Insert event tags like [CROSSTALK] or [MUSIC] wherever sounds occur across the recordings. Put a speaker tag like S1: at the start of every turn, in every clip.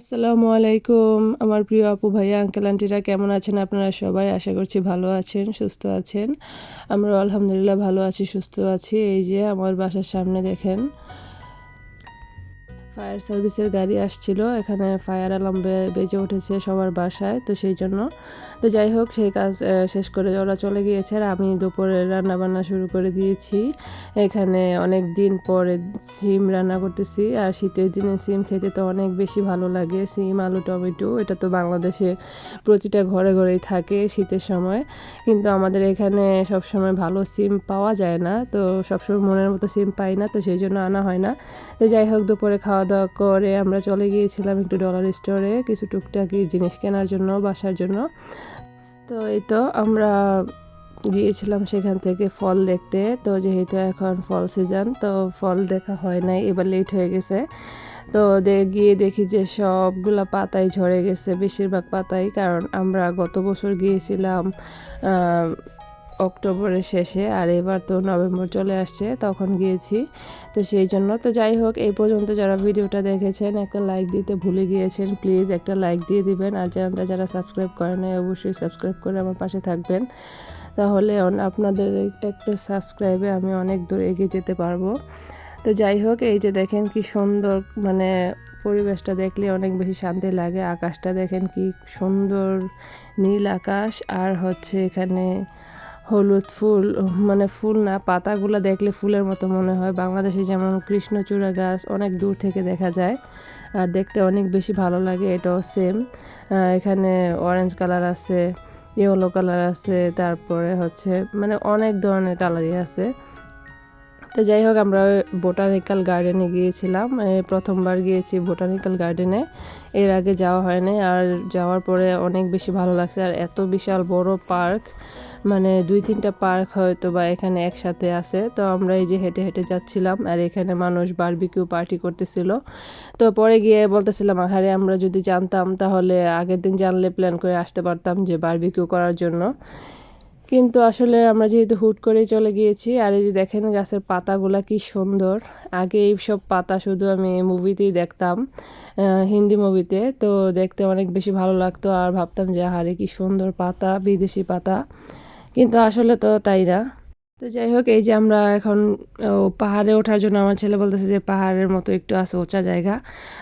S1: আসসালামু আলাইকুম। আমার প্রিয় আপু ভাইয়া আঙ্কেল আন্টিরা কেমন আছেন আপনারা সবাই? আশা করছি ভালো আছেন, সুস্থ আছেন। আমরা আলহামদুলিল্লাহ ভালো আছি, সুস্থ আছি। এই যে আমার বাসার সামনে দেখেন ফায়ার সার্ভিসের গাড়ি আসছিল। এখানে ফায়ার অ্যালার্ম বেজে উঠেছে সবার বাসায়, তো সেই জন্য। তো যাই হোক, সেই কাজ শেষ করে ওরা চলে গিয়েছে আর আমি দুপুরে রান্না বান্না শুরু করে দিয়েছি। এখানে অনেক দিন পরে সিম রান্না করতেছি আর শীতের দিনে সিম খেতে তো অনেক বেশি ভালো লাগে। সিম, আলু, টমেটো, এটা তো বাংলাদেশে প্রতিটা ঘরে ঘরেই থাকে শীতের সময়। কিন্তু আমাদের এখানে সব সময় ভালো সিম পাওয়া যায় না, তো সবসময় মনের মতো সিম পাই না, তো সেই জন্য আনা হয় না। তো যাই হোক, দুপুরে খাওয়া দাওয়া করে আমরা চলে গিয়েছিলাম একটু ডলার স্টোরে কিছু টুকটাকি জিনিস কেনার জন্য, বাসার জন্য। তো এই তো আমরা গিয়েছিলাম সেখান থেকে ফল দেখতে। তো যেহেতু এখন ফল সিজন তো ফল দেখা হয় নাই, এবার লেট হয়ে গেছে। তো গিয়ে দেখি যে সবগুলা পাতাই ঝরে গেছে, বেশিরভাগ পাতাই। কারণ আমরা গত বছর গিয়েছিলাম অক্টোবরের শেষে আর এবার তো নভেম্বর চলে আসছে তখন গিয়েছি। তো সেই জন্য তো যাই হোক এই পর্যন্ত যারা ভিডিওটা দেখেছেন একটা লাইক দিতে ভুলে গিয়েছেন প্লিজ একটা লাইক দিয়ে দিবেন। আর যারা যারা সাবস্ক্রাইব করেন নাই, অবশ্যই সাবস্ক্রাইব করে আমার পাশে থাকবেন। তাহলে আপনাদের একটা সাবস্ক্রাইবে আমি অনেক দূর এগিয়ে যেতে পারব। তো যাই হোক এই যে দেখেন কি সুন্দর মানে পরিবেশটা দেখলে অনেক বেশি শান্তি লাগে। আকাশটা দেখেন কি সুন্দর নীল আকাশ। আর হচ্ছে এখানে হলুদ ফুল মানে ফুল না, পাতাগুলো দেখলে ফুলের মতো মনে হয়। বাংলাদেশে যেমন কৃষ্ণচূড়া গাছ অনেক দূর থেকে দেখা যায়, আর দেখতে অনেক বেশি ভালো লাগে, এটাও সেম এখানে অরেঞ্জ কালার আছে ইয়েলো কালার আছে, তারপরে হচ্ছে মানে অনেক ধরনের কালারই আছে। তো যাই হোক, আমরা বোটানিক্যাল গার্ডেনে গিয়েছিলাম প্রথমবার গিয়েছি বোটানিক্যাল গার্ডেনে এর আগে যাওয়া হয়নি, আর যাওয়ার পরে অনেক বেশি ভালো লাগছে, আর এত বিশাল বড় পার্ক মানে দুই তিনটা পার্ক হয়তো বা এখানে একসাথে আছে। তো আমরা এই যে হেঁটে হেঁটে যাচ্ছিলাম আর এখানে মানুষ বারবিকিউ পার্টি করতেছিল। তো পরে গিয়ে বলতেছিলাম, আহারে, আমরা যদি জানতাম তাহলে আগের দিন জানলে প্ল্যান করে আসতে পারতাম যে বারবিকিউ করার জন্য। কিন্তু আসলে আমরা যেহেতু হুট করেই চলে গিয়েছি, আর এই যে দেখেন গাছের পাতাগুলা কি সুন্দর। আগে এই সব পাতা শুধু আমি মুভিতেই দেখতাম হিন্দি মুভিতে তো দেখতে অনেক বেশি ভালো লাগতো আর ভাবতাম যে, আহারে, কি সুন্দর পাতা, বিদেশি পাতা। কিন্তু আসলে তো তাই না। তো যাই হোক, এই যে আমরা এখন পাহাড়ে ওঠার জন্য আমার ছেলে বলতেছে যে পাহাড়ের মতো একটু আছে উঁচা জায়গা।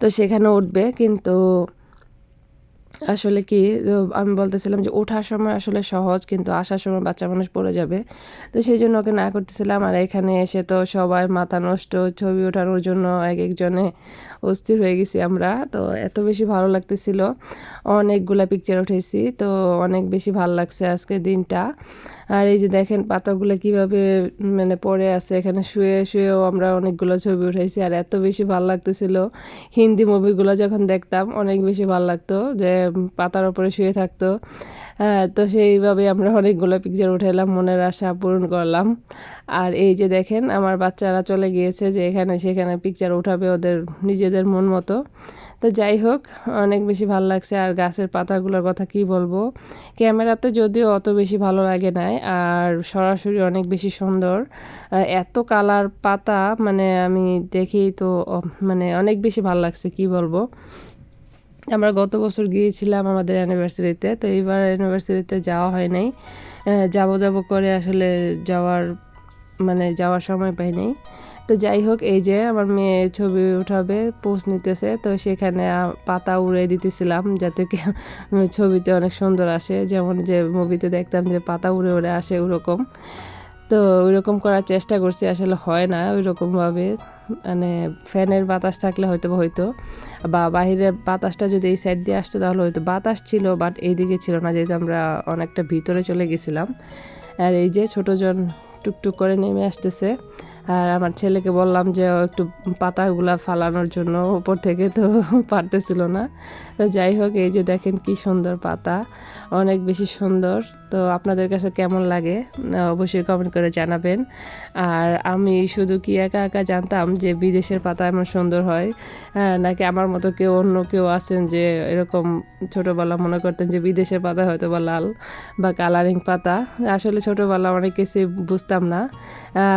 S1: তো সেখানে উঠবে, কিন্তু আসলে কি আমি বলতেছিলাম যে ওঠার সময় আসলে সহজ, কিন্তু আসার সময় বাচ্চা মানুষ পড়ে যাবে। তো সেই জন্য ওকে না করতেছিলাম। আর এখানে এসে তো সবাই মাথা নষ্ট, ছবি ওঠানোর জন্য এক একজনে অস্থির হয়ে গেছি আমরা। তো এত বেশি ভালো লাগতেছিল। অনেকগুলা পিকচার উঠেছি, তো অনেক বেশি ভালো লাগছে আজকে দিনটা। আর এই যে দেখেন পাতাগুলো কীভাবে মানে পড়ে আছে এখানে শুয়ে শুয়েও আমরা অনেকগুলো ছবি উঠাইছি আর এত বেশি ভালো লাগতেছিল। হিন্দি মুভিগুলো যখন দেখতাম অনেক বেশি ভালো লাগতো যে পাতার ওপরে শুয়ে থাকতো। হ্যাঁ, তো সেইভাবে আমরা অনেকগুলো পিকচার উঠাইলাম মনের আশা পূরণ করলাম। আর এই যে দেখেন আমার বাচ্চারা চলে গিয়েছে যে এখানে সেখানে পিকচার উঠাবে ওদের নিজেদের মন মতো। তো যাই হোক, অনেক বেশি ভালো লাগছে। আর গাছের পাতাগুলোর কথা কি বলব? ক্যামেরাতে যদিও অত বেশি ভালো লাগে নাই, আর সরাসরি অনেক বেশি সুন্দর। এত কালার পাতা মানে আমি দেখি তো মানে অনেক বেশি ভালো লাগছে, কি বলব? আমরা গত বছর গিয়েছিলাম আমাদের অ্যানিভার্সারিতে তো এইবার অ্যানিভার্সারিতে যাওয়া হয় নাই। যাব যাব করে আসলে যাওয়ার মানে যাওয়ার সময় পাই নাই। তো যাই হোক, এই যে আমার মেয়ে ছবি উঠাবে পোস্ট নিতেছে, তো সেখানে পাতা উড়ে দিতেছিলাম যাতে ছবিতে অনেক সুন্দর আসে। যেমন যে মুভিতে দেখতাম যে পাতা উড়ে উড়ে আসে ওরকম। তো ওইরকম করার চেষ্টা করছি, আসলে হয় না ওইরকমভাবে। মানে ফ্যানের বাতাস থাকলে হয়তো হয়তো বা বাহিরের বাতাসটা যদি এই সাইড দিয়ে আসতো তাহলে হয়তো বাতাস ছিল বাট এইদিকে ছিল না, যেহেতু আমরা অনেকটা ভিতরে চলে গেছিলাম। আর এই যে ছোটোজন টুকটুক করে নেমে আসতেছে। আর আমার ছেলেকে বললাম যে একটু পাতাগুলা ফালানোর জন্য ওপর থেকে তো [LAUGHS] পারতেছিল না। তো যাই হোক এই যে দেখেন কি সুন্দর পাতা অনেক বেশি সুন্দর। তো আপনাদের কাছে কেমন লাগে অবশ্যই কমেন্ট করে জানাবেন। আর আমি শুধু কি একা একা জানতাম যে বিদেশের পাতা এমন সুন্দর হয়? হ্যাঁ, নাকি আমার মতো কেউ অন্য কেউ আছেন যে এরকম ছোটোবেলা মনে করতেন যে বিদেশের পাতা হয়তো বা লাল বা কালারিং পাতা? আসলে ছোটোবেলা অনেক কিছুই বুঝতাম না।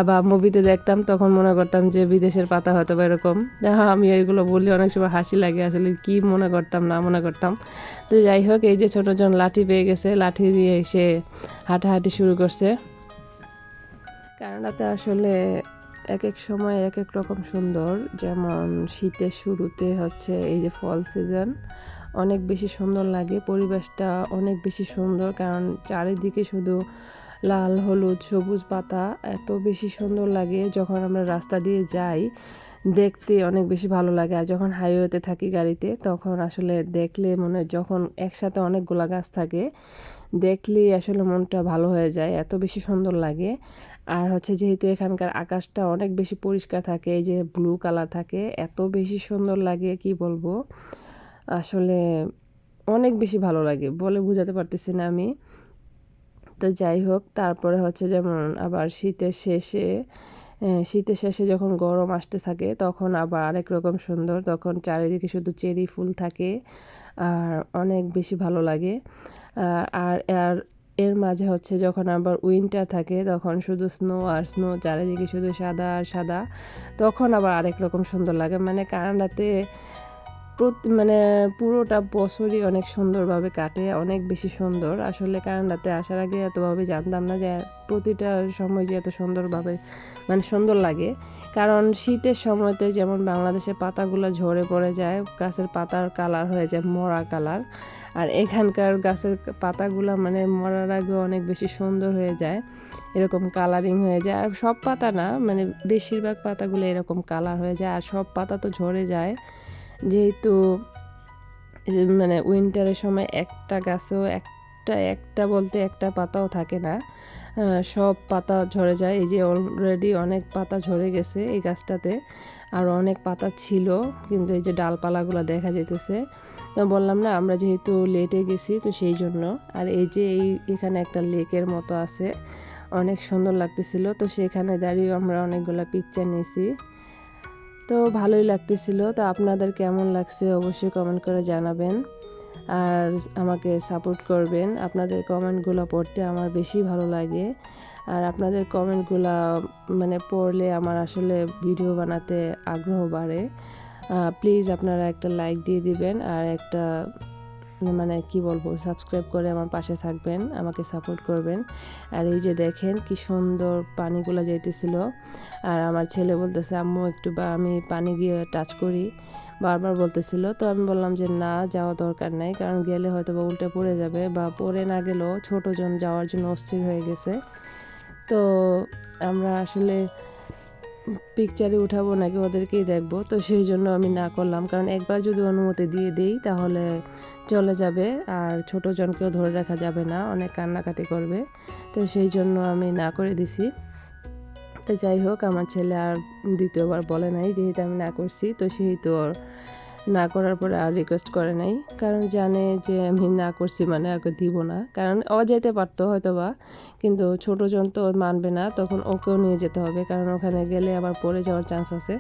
S1: বা মুভিতে দেখতাম তখন মনে করতাম যে বিদেশের পাতা হয়তো বা এরকম। আমি এইগুলো বললে অনেক সময় হাসি লাগে আসলে কি মনে করতাম না মনে করতাম। তো যাই হোক, এই যে ছোটোজন লাঠি পেয়ে গেছে, লাঠি দিয়ে এসে হাঁটাহাঁটি শুরু করছে। কানাডাতে আসলে এক এক সময় এক এক রকম সুন্দর, যেমন শীতের শুরুতে হচ্ছে এই যে ফল সিজন অনেক বেশি সুন্দর লাগে। পরিবেশটা অনেক বেশি সুন্দর, কারণ চারিদিকে শুধু লাল, হলুদ, সবুজ পাতা, এত বেশি সুন্দর লাগে। যখন আমরা রাস্তা দিয়ে যাই দেখতে অনেক বেশি ভালো লাগে। আর যখন হাইওয়েতে থাকি গাড়িতে, তখন আসলে দেখলে মনে হয় যখন একসাথে অনেকগুলা গাছ থাকে দেখলেই আসলে মনটা ভালো হয়ে যায়, এত বেশি সুন্দর লাগে। আর হচ্ছে যেহেতু এখানকার আকাশটা অনেক বেশি পরিষ্কার থাকে, এই যে ব্লু কালার থাকে, এত বেশি সুন্দর লাগে, কি বলব? আসলে অনেক বেশি ভালো লাগে বলে বোঝাতে পারতেছি না আমি। তো যাই হোক, তারপরে হচ্ছে যেমন আবার শীতের শেষে শীতের শেষে যখন গরম আসতে থাকে, তখন আবার আরেক রকম সুন্দর, তখন চারিদিকে শুধু চেরি ফুল থাকে, আর অনেক বেশি ভালো লাগে। আর আর এর মাঝে হচ্ছে যখন আবার উইন্টার থাকে, তখন শুধু স্নো আর স্নো চারিদিকে শুধু সাদা আর সাদা, তখন আবার আরেক রকম সুন্দর লাগে। মানে কানাডাতে মানে পুরোটা বছরই অনেক সুন্দরভাবে কাটে, অনেক বেশি সুন্দর। আসলে কানাডাতে আসার আগে এতভাবে জানতাম না যে প্রতিটা সময় যে এত সুন্দরভাবে মানে সুন্দর লাগে। কারণ শীতের সময়তে যেমন বাংলাদেশের পাতাগুলো ঝরে পড়ে যায়, গাছের পাতার কালার হয়ে যায় মরা কালার। আর এখানকার গাছের পাতাগুলো মানে মরার আগে অনেক বেশি সুন্দর হয়ে যায়, এরকম কালারিং হয়ে যায়। আর সব পাতা না মানে বেশিরভাগ পাতাগুলো এরকম কালার হয়ে যায়, আর সব পাতা তো ঝরে যায়। যেহেতু মানে উইন্টারের সময় একটা গাছও, একটা একটা বলতে একটা পাতাও থাকে না। সব পাতা ঝরে যায়। এই যে অলরেডি অনেক পাতা ঝরে গেছে এই গাছটাতে। আর অনেক পাতা ছিল, কিন্তু এই যে ডালপালাগুলো দেখা যেতেছে বললাম না, আমরা যেহেতু লেটে গেছি, তো সেই জন্য। আর এই যে এই, এখানে একটা লেকের মতো আছে। অনেক সুন্দর লাগতেছিল। তো সেখানে দাঁড়িয়ে আমরা অনেকগুলো পিকচার নিয়েছি। তো ভালোই লাগতেছিল। তো আপনাদের কেমন লাগছে অবশ্যই কমেন্ট করে জানাবেন। আর আমাকে সাপোর্ট করবেন। আপনাদের কমেন্টগুলো পড়তে আমার বেশি ভালো লাগে। আর আপনাদের কমেন্টগুলো মানে পড়লে আমার আসলে ভিডিও বানাতে আগ্রহ বাড়ে। প্লিজ আপনারা একটা লাইক দিয়ে দিবেন। আর একটা মানে কি বলব সাবস্ক্রাইব করে আমার পাশে থাকবেন, আমাকে সাপোর্ট করবেন। আর এই যে দেখেন কি সুন্দর পানিগুলো যাইতেছিল। আর আমার ছেলে বলতেছে, আম্মু, একটু বা আমি পানি গিয়ে টাচ করি। বারবার বলতেছিল। তো আমি বললাম যে, না, যাওয়া দরকার নাই। কারণ গেলে হয়তো বা উল্টে পড়ে যাবে বা পড়ে না গেলেও ছোটো জন যাওয়ার জন্য অস্থির হয়ে গেছে। তো আমরা আসলে পিকচারে উঠাবো নাকি ওদেরকেই দেখব? তো সেই জন্য আমি না করলাম। কারণ একবার যদি অনুমতি দিয়ে দিই, তাহলে চলে যাবে আর ছোটো জনকেও ধরে রাখা যাবে না, অনেক কান্নাকাটি করবে। তো সেই জন্য আমি না করে দিছি। তো যাই হোক, আমার ছেলে আর দ্বিতীয়বার বলে নাই যেহেতু আমি না করছি, তো সেহেতু ওর না করার পরে আর রিকোয়েস্ট করে নাই। কারণ জানে যে আমি না করছি মানে ওকে দিব না। কারণ ও যেতে পারতো হয়তো বা কিন্তু ছোটো জন তো মানবে না, তখন ওকেও নিয়ে যেতে হবে। কারণ ওখানে গেলে আবার পড়ে যাওয়ার চান্স আছে।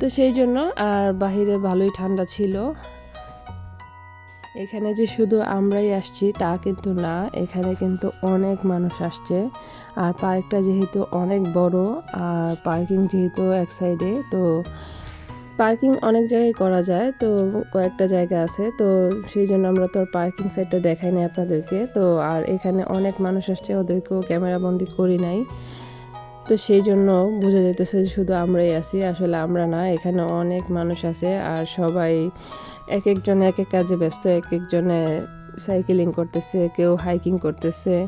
S1: তো সেই জন্য আর বাহিরে ভালোই ঠান্ডা ছিল। এখানে যে শুধু আমরাই আসছি, তা কিন্তু না। এখানে কিন্তু অনেক মানুষ আসছে। আর পার্কটা যেহেতু অনেক বড়, আর পার্কিং যেহেতু এক সাইডে, তো পার্কিং অনেক জায়গায় করা যায়, তো কয়েকটা জায়গা আছে। তো সেই জন্য আমরা তো পার্কিং সাইডটা দেখাই নাই আপনাদেরকে। তো আর এখানে অনেক মানুষ আসছে, ওদেরকেও ক্যামেরা বন্দি করি নাই। তো সেই জন্য বোঝা যেতেছে শুধু আমরাই আছি, আসলে আমরা না, এখানে অনেক মানুষ আছে, আর সবাই এক একজন এক এক কাজে ব্যস্ত, এক একজনে সাইকেলিং করতেছে, কেউ হাইকিং করতেছে,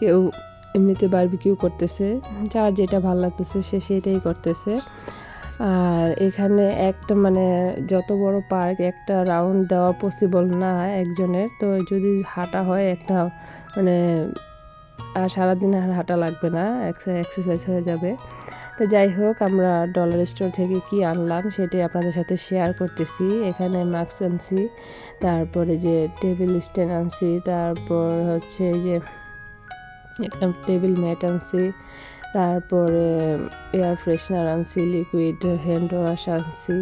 S1: কেউ এমনিতে বারবিকিউ করতেছে, যার যেটা ভালো লাগতেছে সে সেটাই করতেছে। আর এখানে একটা মানে যত বড় পার্ক একটা রাউন্ড দেওয়া পসিবল না একজনের। তো যদি হাঁটা হয় একটা মানে আর সারাদিন আর হাঁটা লাগবে না এক্সারসাইজ হয়ে যাবে। তো যাই হোক, আমরা ডলার স্টোর থেকে কি আনলাম সেটাই আপনাদের সাথে শেয়ার করতেছি। এখানে মাস্ক আনছি, তারপরে যে টেবিল স্ট্যান্ড আনছি, তারপর হচ্ছে যে একটা টেবিল ম্যাট আনছি, তারপরে এয়ার ফ্রেশনার আনছি লিকুইড হ্যান্ড ওয়াশ আনছি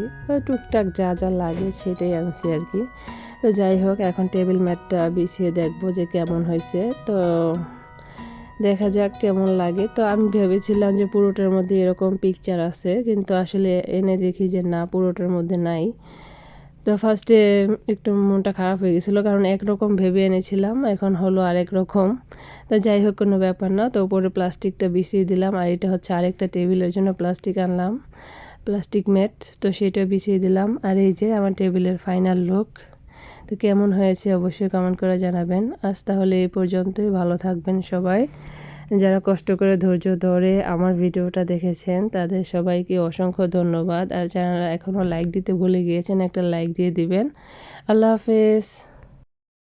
S1: টুকটাক যা যা লাগে সেটাই আনছি আর কি। তো যাই হোক, এখন টেবিল ম্যাটটা বিছিয়ে দেখব যে কেমন হয়েছে। তো দেখা যাক কেমন লাগে। তো আমি ভেবেছিলাম যে পুরোটার মধ্যে এরকম পিকচার আছে, কিন্তু আসলে এনে দেখি যে না, পুরোটার মধ্যে নাই। তো ফার্স্টে একটু মনটা খারাপ হয়ে গেছিল, কারণ একরকম ভেবে এনেছিলাম, এখন হলো আরেক রকম। তো যাই হোক, কোনো ব্যাপার না। তো উপরে প্লাস্টিকটা বিছিয়ে দিলাম, আর এটা হচ্ছে আরেকটা টেবিলের জন্য প্লাস্টিক আনলাম, প্লাস্টিক ম্যাট। তো সেটা বিছিয়ে দিলাম, আর এই যে আমার টেবিলের ফাইনাল লুক তো কেমন হয়েছে অবশ্যই কমেন্ট করে জানাবেন। আজ তাহলে এই পর্যন্তই, ভালো থাকবেন সবাই। যারা কষ্ট করে ধৈর্য ধরে আমার ভিডিওটা দেখেছেন, তাদের সবাইকে অসংখ্য ধন্যবাদ। আর যারা এখনও লাইক দিতে ভুলে গিয়েছেন, একটা লাইক দিয়ে দিবেন। আল্লাহ হাফেজ।